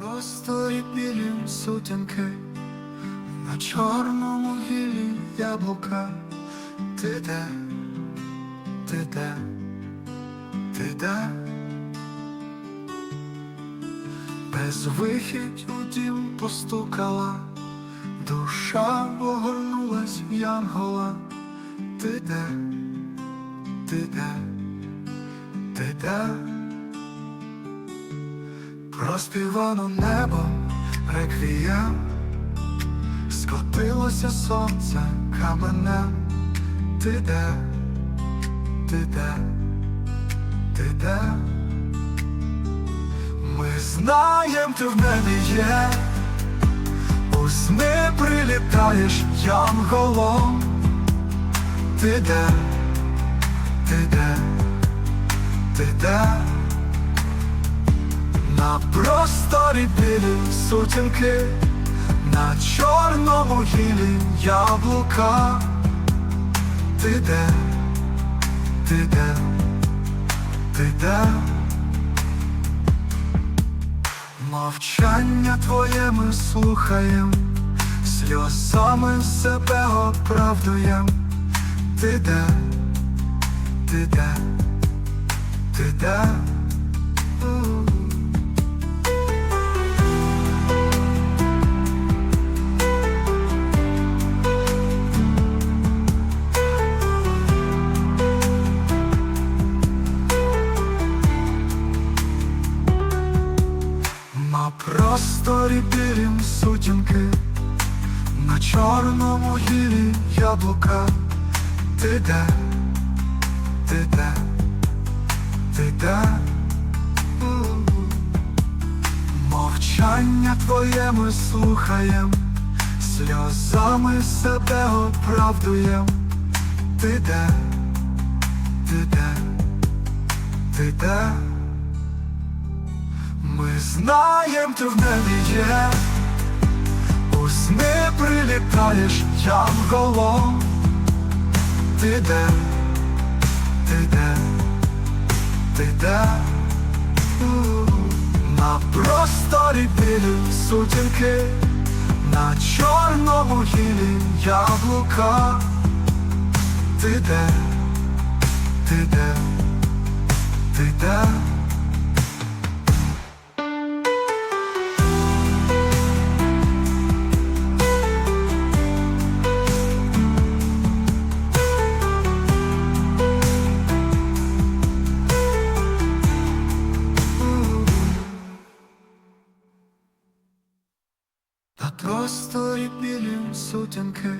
просторі білі сутінки, на чорному гілі яблука, ти де, ти де, ти де, безвихідь у дім постукала, душа огорнулась в янгола, ти де, ти де, ти де. Проспівано небо реквієм, скотилося сонце каменем, ти де, ти де, ти де, ми знаєм, ти в небі є, у сни прилітаєш янголом, ти де, ти де, ти де. На просторі білі сутінки, на чорному гілі яблука, ти де, ти де, ти де, мовчання твоє ми слухаєм, сльозами себе оправдуєм, ти де, ти де, ти де. На просторі білім сутінки, на чорному гілі яблука, ти де, ти де, ти де, мовчання твоє ми слухаєм, сльозами себе оправдуєм, ти де, ти де, ти де. Знаєм, ти в небі є, у сни прилітаєш янголом, ти де, ти де, ти де, на просторі білі сутінки, на чорному гілі яблука, ти де, ти де, ти де. На просторі білім сутінки,